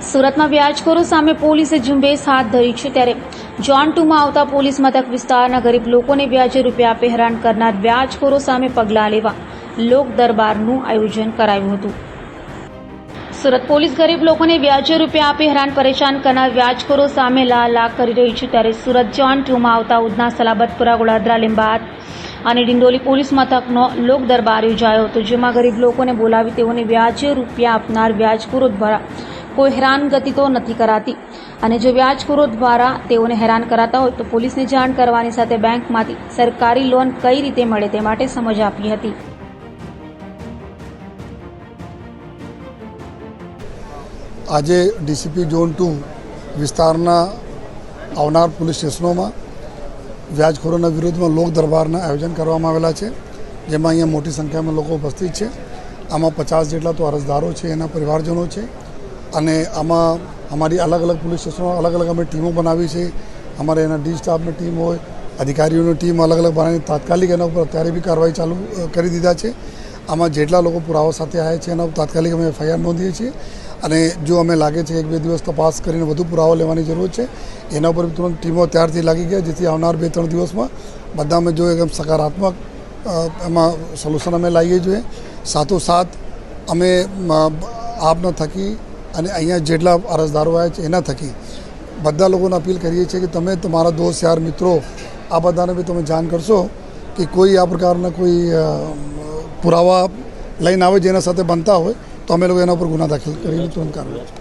સુરતમાં વ્યાજખોરો સામે પોલીસે ઝુંબેશ હાથ ધરી છે ત્યારે જોન ટુમાં આવતા પોલીસ મથક વિસ્તારના ગરીબ લોકોને વ્યાજે રૂપિયા આપે હેરાન કરનાર વ્યાજખોરો સામે પગલાં લેવા લોક દરબારનું આયોજન કરાયું હતું. સુરત પોલીસ ગરીબ લોકોને વ્યાજે રૂપિયા આપી હેરાન પરેશાન કરનાર વ્યાજખોરો સામે લાલ લાગ કરી રહી છે ત્યારે સુરત જોન ટુમાં આવતા ઉધના સલાબતપુરા ગોળાદરા લીંબાદ અને ડિંડોલી પોલીસ મથકનો લોક દરબાર યોજાયો હતો, જેમાં ગરીબ લોકોને બોલાવી તેઓને વ્યાજે રૂપિયા આપનાર વ્યાજખોરો દ્વારા કોઈ હેરાનગતિ તો નથી કરાતી. અને જો વ્યાજખોરો દ્વારા તેઓને હેરાન કરાતા હોય તો પોલીસને જાણ કરવાની સાથે બેંકમાંથી સરકારી લોન કઈ રીતે મળે તે માટે સમજ આપી હતી. આજે ડીસીપી ઝોન ટુ વિસ્તારના આવનાર પોલીસ સ્ટેશનોમાં વ્યાજખોરોના વિરુદ્ધમાં લોક દરબારના આયોજન કરવામાં આવેલા છે, જેમાં અહીંયા મોટી સંખ્યામાં લોકો ઉપસ્થિત છે. આમાં પચાસ જેટલા તો અરજદારો છે, એના પરિવારજનો છે. અને આમાં અમારી અલગ અલગ પોલીસ સ્ટેશનો અલગ અલગ અમે ટીમો બનાવી છે. અમારે એના ડી સ્ટાફની ટીમ હોય, અધિકારીઓની ટીમ અલગ અલગ બનાવીને તાત્કાલિક એના ઉપર અત્યારે બી કાર્યવાહી ચાલુ કરી દીધા છે. આમાં જેટલા લોકો પુરાવા સાથે આવ્યા છે એના ઉપર તાત્કાલિક અમે એફઆઈઆર નોંધીએ છીએ. અને જો અમે લાગે છે એક બે દિવસ તપાસ કરીને વધુ પુરાવા લેવાની જરૂર છે, એના ઉપર તુરંત ટીમો ત્યારથી લાગી ગયા, જેથી આવનાર બે ત્રણ દિવસમાં બધા અમે જો એકદમ સકારાત્મક એમાં સોલ્યુશન અમે લાવીએ જોઈએ. સાથોસાથ અમે આપના થકી અને અહીંયા જેટલા અરજદારો આવ્યા છે એના થકી બધા લોકોને અપીલ કરીએ છીએ કે તમે તમારા દોસ્ત, યાર, મિત્રો, આ બધાને બી તમે જાણ કરશો કે કોઈ આ પ્રકારના કોઈ પુરાવા લઈને આવે જેના સાથે બનતા હોય તો અમે લોકો એના ઉપર ગુના દાખલ કરીને તુરંત કાર્યવાહી